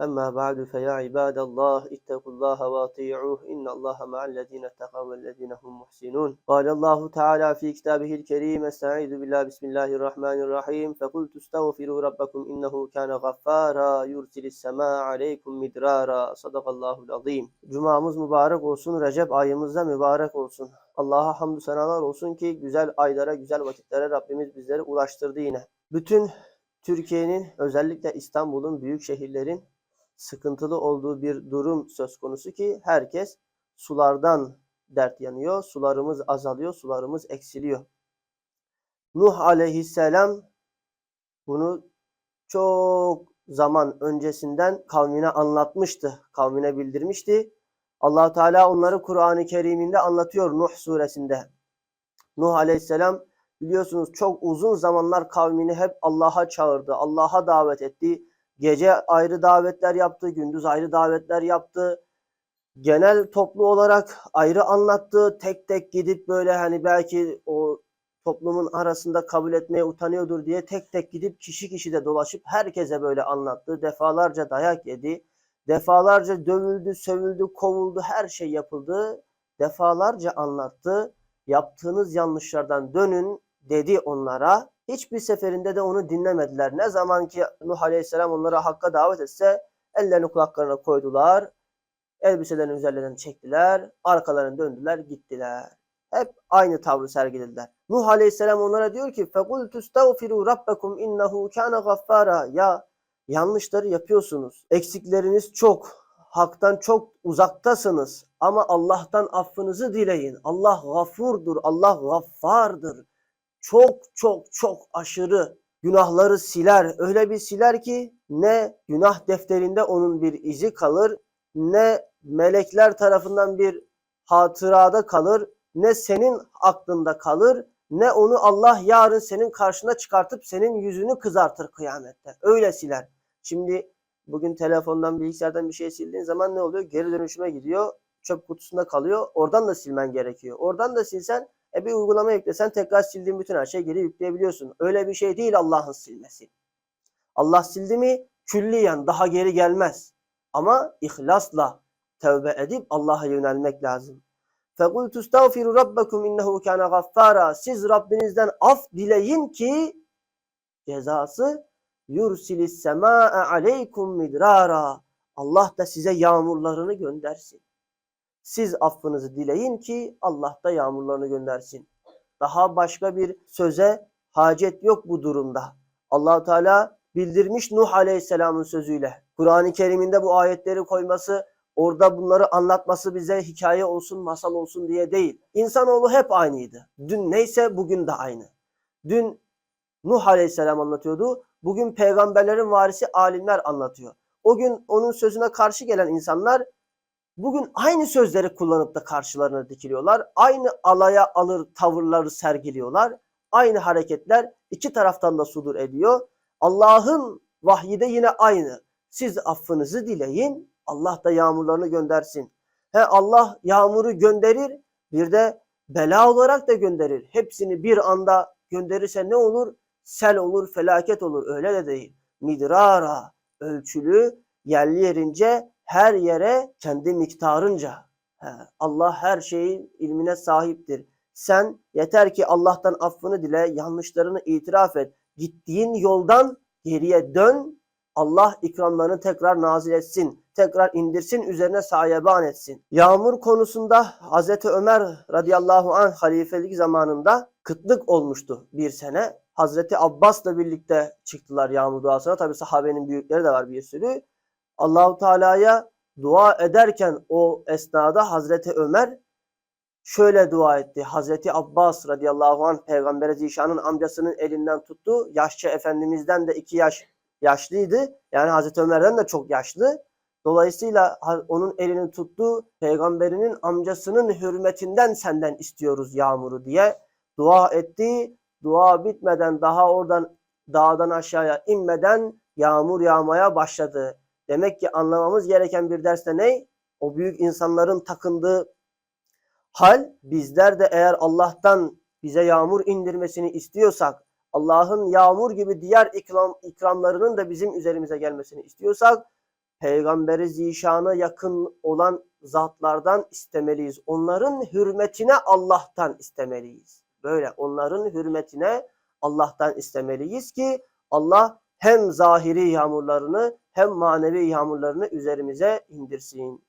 أما بعد فيا عباد الله اتقوا الله وأطيعوه إن الله مع الذين اتقوا والذين هم محسنون قال الله تعالى في كتابه الكريم استعيذ بالله بسم الله الرحمن الرحيم فقلت استغفروا ربكم إنه كان غفارا يرسل السماء عليكم مدرارا صدق الله العظيم Cumamız mübarek olsun, Recep ayımızda mübarek olsun. Allah'a hamdü senalar olsun ki güzel aylara, güzel vakitlere Rabbimiz bizleri ulaştırdı yine. Bütün Türkiye'nin özellikle İstanbul'un büyük şehirlerin sıkıntılı olduğu bir durum söz konusu ki herkes sulardan dert yanıyor. Sularımız azalıyor, sularımız eksiliyor. Nuh aleyhisselam bunu çok zaman öncesinden kavmine anlatmıştı. Kavmine bildirmişti. allah Teala onları Kur'an-ı Kerim'inde anlatıyor Nuh suresinde. Nuh aleyhisselam biliyorsunuz çok uzun zamanlar kavmini hep Allah'a çağırdı. Allah'a davet etti. Gece ayrı davetler yaptı, gündüz ayrı davetler yaptı. Genel toplu olarak ayrı anlattı. Tek tek gidip böyle hani belki o toplumun arasında kabul etmeye utanıyordur diye tek tek gidip kişi kişi de dolaşıp herkese böyle anlattı. Defalarca dayak yedi. Defalarca dövüldü, sövüldü, kovuldu, her şey yapıldı. Defalarca anlattı. Yaptığınız yanlışlardan dönün dedi onlara. Hiçbir seferinde de onu dinlemediler. Ne zaman ki Nuh Aleyhisselam onlara hakka davet etse ellerini kulaklarına koydular. Elbiselerini üzerlerinden çektiler. Arkalarını döndüler gittiler. Hep aynı tavrı sergilediler. Nuh Aleyhisselam onlara diyor ki فَقُلْ تُسْتَغْفِرُوا رَبَّكُمْ اِنَّهُ كَانَ غَفَّارًا Ya yanlışları yapıyorsunuz. Eksikleriniz çok. Haktan çok uzaktasınız. Ama Allah'tan affınızı dileyin. Allah gafurdur. Allah gaffardır çok çok çok aşırı günahları siler. Öyle bir siler ki ne günah defterinde onun bir izi kalır, ne melekler tarafından bir hatırada kalır, ne senin aklında kalır, ne onu Allah yarın senin karşına çıkartıp senin yüzünü kızartır kıyamette. Öyle siler. Şimdi bugün telefondan, bilgisayardan bir şey sildiğin zaman ne oluyor? Geri dönüşüme gidiyor, çöp kutusunda kalıyor. Oradan da silmen gerekiyor. Oradan da silsen e bir uygulama yüklesen tekrar sildiğin bütün her şeyi geri yükleyebiliyorsun. Öyle bir şey değil Allah'ın silmesi. Allah sildi mi külliyen daha geri gelmez. Ama ihlasla tövbe edip Allah'a yönelmek lazım. فَقُلْ تُسْتَغْفِرُوا رَبَّكُمْ اِنَّهُ كَانَ غَفَّارًا Siz Rabbinizden af dileyin ki cezası yursilis semâ'e aleykum midrara. Allah da size yağmurlarını göndersin. Siz affınızı dileyin ki Allah da yağmurlarını göndersin. Daha başka bir söze hacet yok bu durumda. allah Teala bildirmiş Nuh Aleyhisselam'ın sözüyle. Kur'an-ı Kerim'inde bu ayetleri koyması, orada bunları anlatması bize hikaye olsun, masal olsun diye değil. İnsanoğlu hep aynıydı. Dün neyse bugün de aynı. Dün Nuh Aleyhisselam anlatıyordu. Bugün peygamberlerin varisi alimler anlatıyor. O gün onun sözüne karşı gelen insanlar bugün aynı sözleri kullanıp da karşılarına dikiliyorlar. Aynı alaya alır tavırları sergiliyorlar. Aynı hareketler iki taraftan da sudur ediyor. Allah'ın vahyi de yine aynı. Siz affınızı dileyin, Allah da yağmurlarını göndersin. He Allah yağmuru gönderir, bir de bela olarak da gönderir. Hepsini bir anda gönderirse ne olur? Sel olur, felaket olur. Öyle de değil. Midrara, ölçülü, yerli yerince her yere kendi miktarınca. Allah her şeyin ilmine sahiptir. Sen yeter ki Allah'tan affını dile, yanlışlarını itiraf et. Gittiğin yoldan geriye dön. Allah ikramlarını tekrar nazil etsin. Tekrar indirsin, üzerine sayeban etsin. Yağmur konusunda Hazreti Ömer radıyallahu anh halifelik zamanında kıtlık olmuştu bir sene. Hazreti Abbas'la birlikte çıktılar yağmur duasına. Tabi sahabenin büyükleri de var bir sürü. Allahu Teala'ya dua ederken o esnada Hazreti Ömer şöyle dua etti. Hazreti Abbas radıyallahu anh Peygamber Zişan'ın amcasının elinden tuttu. Yaşça Efendimiz'den de iki yaş yaşlıydı. Yani Hazreti Ömer'den de çok yaşlı. Dolayısıyla onun elini tuttu. Peygamberinin amcasının hürmetinden senden istiyoruz yağmuru diye dua etti. Dua bitmeden daha oradan dağdan aşağıya inmeden yağmur yağmaya başladı. Demek ki anlamamız gereken bir derste ne? O büyük insanların takındığı hal bizler de eğer Allah'tan bize yağmur indirmesini istiyorsak, Allah'ın yağmur gibi diğer ikram, ikramlarının da bizim üzerimize gelmesini istiyorsak, Peygamberi zişana yakın olan zatlardan istemeliyiz. Onların hürmetine Allah'tan istemeliyiz. Böyle onların hürmetine Allah'tan istemeliyiz ki Allah hem zahiri yağmurlarını hem manevi yağmurlarını üzerimize indirsin.